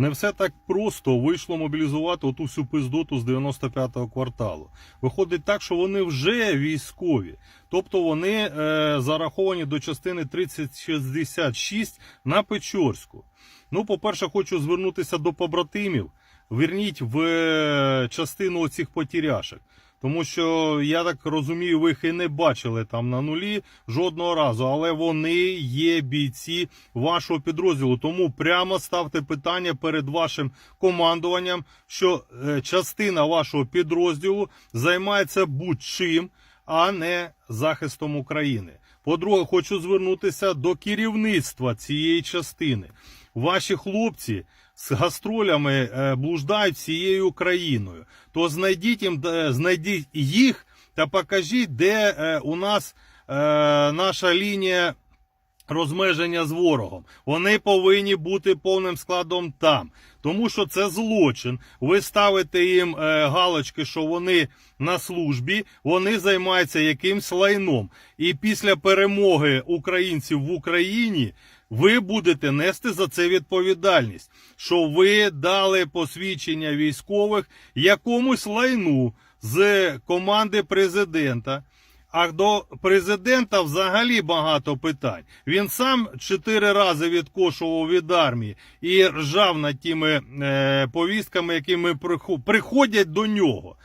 Не все так просто вийшло мобілізувати оту всю пиздоту з 95-го кварталу. Виходить так, що вони вже військові, тобто вони е, зараховані до частини 3066 на Печорську. Ну, по-перше, хочу звернутися до побратимів. Верніть в е, частину оцих потіряшок. Тому що я так розумію, ви їх і не бачили там на нулі жодного разу, але вони є бійці вашого підрозділу. Тому прямо ставте питання перед вашим командуванням, що е, частина вашого підрозділу займається будь-чим, а не захистом України. По-друге, хочу звернутися до керівництва цієї частини. Ваші хлопці з гастролями е, блуждають всією країною. То знайдіть їм, е, знайдіть їх та покажіть, де е, у нас наша лінія розмеження з ворогом. Вони повинні бути повним складом там. Тому що це злочин. Ви ставите їм е, галочки, що вони на службі, вони займаються якимсь лайном. І після перемоги українців в Україні ви будете нести за це відповідальність, що ви дали посвідчення військових якомусь лайну з команди президента. А до президента взагалі багато питань. Він сам чотири рази відкошував від армії і ржав над тими е, повістками, які ми приходять до нього.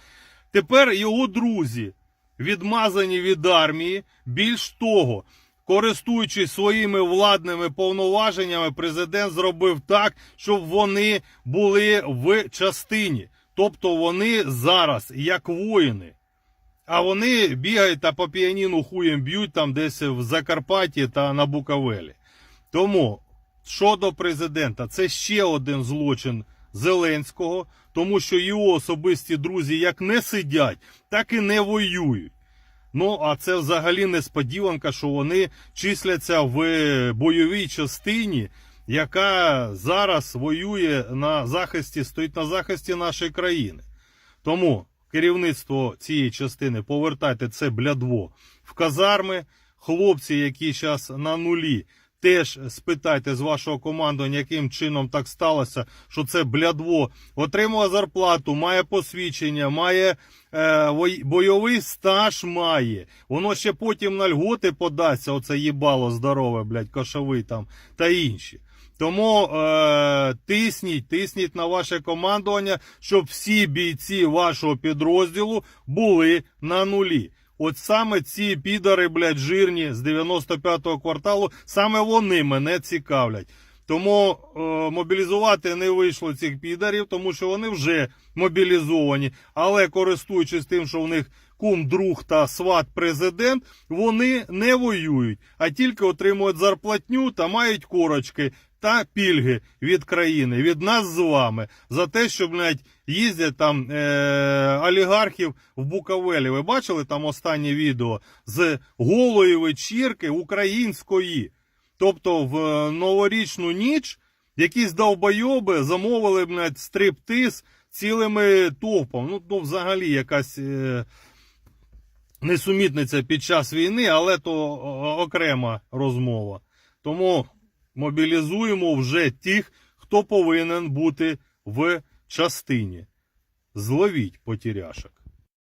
Тепер його друзі відмазані від армії. Більш того, користуючись своїми владними повноваженнями, президент зробив так, щоб вони були в частині. Тобто вони зараз як воїни. А вони бігають та по піаніну хуєм б'ють там десь в Закарпатті та на Буковелі. Тому щодо президента, це ще один злочин Зеленського, тому що його особисті друзі як не сидять, так і не воюють. Ну, а це взагалі несподіванка, що вони числяться в бойовій частині, яка зараз воює на захисті, стоїть на захисті нашої країни. Тому керівництво цієї частини повертайте це блядво в казарми. Хлопці, які зараз на нулі, теж спитайте з вашого командування, яким чином так сталося, що це блядво отримує зарплату, має посвідчення, має е, бойовий стаж має. Воно ще потім на льготи подасться, оце їбало здорове, блядь, кошовий там та інші. Тому е, тисніть, тисніть на ваше командування, щоб всі бійці вашого підрозділу були на нулі. От саме ці підари, блядь, жирні з 95-го кварталу, саме вони мене цікавлять. Тому е, мобілізувати не вийшло цих підарів, тому що вони вже мобілізовані. Але користуючись тим, що в них кум, друг та сват президент, вони не воюють, а тільки отримують зарплатню та мають корочки та пільги від країни, від нас з вами, за те, що блядь, їздять там е- олігархів в Буковелі. Ви бачили там останнє відео з голої вечірки української. Тобто в е, новорічну ніч якісь довбойоби замовили блядь, стриптиз цілими товпом. Ну, ну взагалі якась е, несумітниця під час війни, але то окрема розмова. Тому мобілізуємо вже тих, хто повинен бути в частині. Зловіть потеряшок.